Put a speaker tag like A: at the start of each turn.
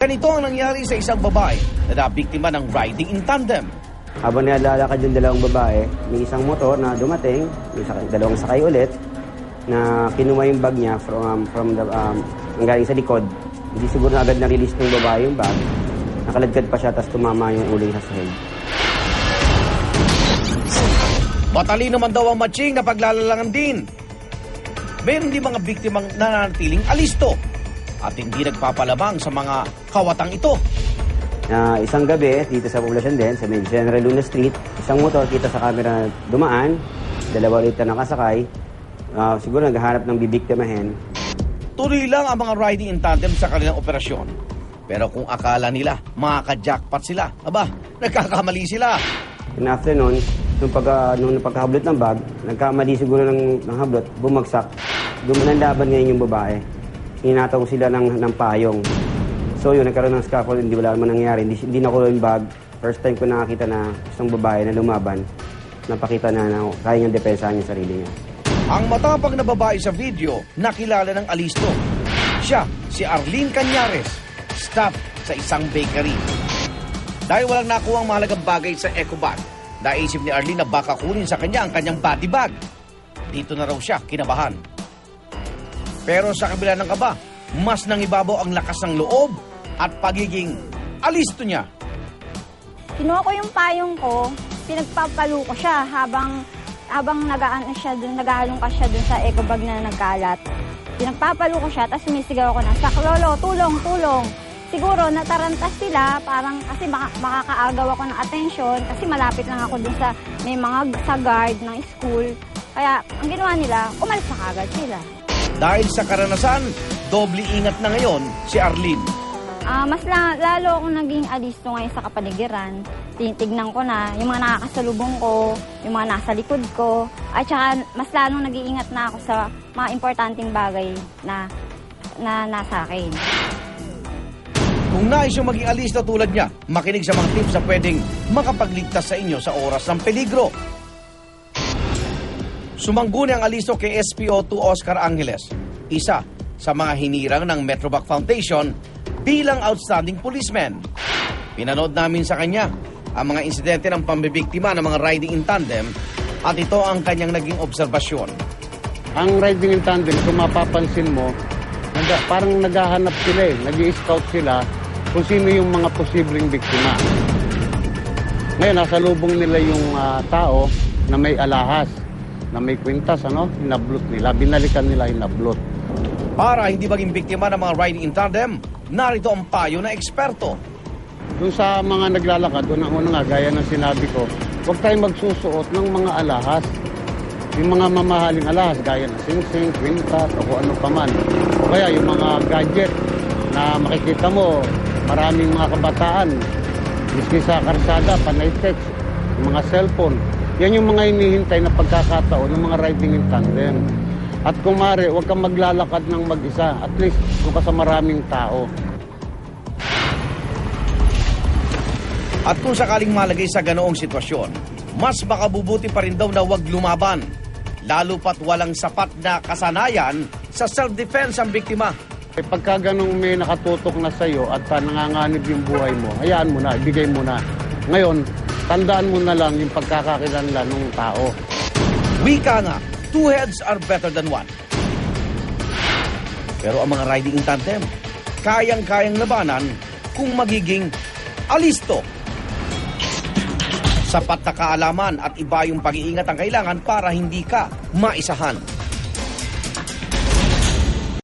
A: Ganito ang nangyari sa isang babae na nabiktima ng riding in tandem.
B: Habang nilalakad yung dalawang babae, may isang motor na dumating, may sakay, dalawang sakay ulit, na kinuha yung bag niya from, um, from the, um, ang galing sa likod. Hindi siguro na agad na-release ng babae yung bag. Nakaladkad pa siya, tapos tumama yung ulo niya sa head.
A: Matalino naman daw ang matching na paglalalangan din. Meron din mga biktimang nananatiling alisto at hindi nagpapalamang sa mga kawatang ito.
B: Na isang gabi, dito sa poblasyon din, sa may General Luna Street, isang motor kita sa camera dumaan, dalawa ulit na nakasakay, Ah, siguro naghahanap ng bibiktimahin,
A: Tuloy lang ang mga riding in tandem sa kanilang operasyon. Pero kung akala nila makaka-jackpot sila, aba, nagkakamali sila.
B: In afternoon, nung, pag, ah, nung pagkahablot ng bag, nagkamali siguro ng, ng hablot, bumagsak. Gumanandaban ngayon yung babae. Inataw sila ng, ng payong. So yun, nagkaroon ng scaffold, hindi wala naman nangyari. Hindi, hindi nakuha yung bag. First time ko nakakita na isang babae na lumaban. Napakita na na kaya niyang depensahan yung sarili niya.
A: Ang matapang na babae sa video, nakilala ng alisto. Siya, si Arlene Cañares, staff sa isang bakery. Dahil walang nakuha ang mahalagang bagay sa eco bag, naisip ni Arlene na baka kunin sa kanya ang kanyang body bag. Dito na raw siya kinabahan. Pero sa kabila ng kaba, mas nangibabaw ang lakas ng loob at pagiging alisto niya.
C: Kinuha ko yung payong ko, pinagpapalo ko siya habang habang nagaan siya dun, nag-aalong ka siya dun sa eco bag na nagkalat. Pinagpapalo ko siya, tapos sumisigaw ako na, Saklolo, tulong, tulong. Siguro natarantas sila, parang kasi maka- makakaagaw ako ng atensyon kasi malapit lang ako dun sa may mga sa guard ng school. Kaya ang ginawa nila, umalis na kagad sila.
A: Dahil sa karanasan, doble ingat na ngayon si Arlene.
C: Ah, mas la- lalo akong naging alisto ngayon sa kapaligiran. Tinitignan ko na yung mga nakakasalubong ko, yung mga nasa likod ko, at saka mas lalong nag-iingat na ako sa mga importanteng bagay na na nasa akin.
A: Kung nais yung maging alisto tulad niya, makinig sa mga tips na pwedeng makapagligtas sa inyo sa oras ng peligro. Sumangguni ang alisto kay SPO2 Oscar Angeles, isa sa mga hinirang ng Metrovac Foundation bilang outstanding policeman. Pinanood namin sa kanya ang mga insidente ng pambibiktima ng mga riding in tandem at ito ang kanyang naging obserbasyon.
D: Ang riding in tandem, kung mapapansin mo, parang naghahanap sila eh, nag scout sila kung sino yung mga posibleng biktima. Ngayon, nasa lubong nila yung ah, tao na may alahas, na may kwintas, ano, hinablot nila, binalikan nila hinablot.
A: Para hindi maging biktima ng mga riding in tandem, narito ang payo ng eksperto.
D: Doon sa mga naglalakad, unang-una nga, gaya ng sinabi ko, huwag tayong magsusuot ng mga alahas. Yung mga mamahaling alahas, gaya ng singsing, kwintas, o kung ano pa man. O kaya yung mga gadget na makikita mo, maraming mga kabataan, miski sa karsada, panay text, mga cellphone. Yan yung mga hinihintay na pagkakataon ng mga riding in tandem. At kung mare, huwag kang maglalakad ng mag-isa. At least, kung ka sa maraming tao.
A: At kung sakaling malagay sa ganoong sitwasyon, mas makabubuti pa rin daw na huwag lumaban. Lalo pat walang sapat na kasanayan sa self-defense ang biktima.
D: Eh, pagka ganong may nakatutok na sa'yo at uh, nanganganib yung buhay mo, hayaan mo na, ibigay mo na. Ngayon, tandaan mo na lang yung pagkakakilanlan ng tao.
A: Wika nga, two heads are better than one. Pero ang mga riding in tandem, kayang-kayang labanan kung magiging alisto. Sapat na kaalaman at iba yung pag-iingat ang kailangan para hindi ka maisahan.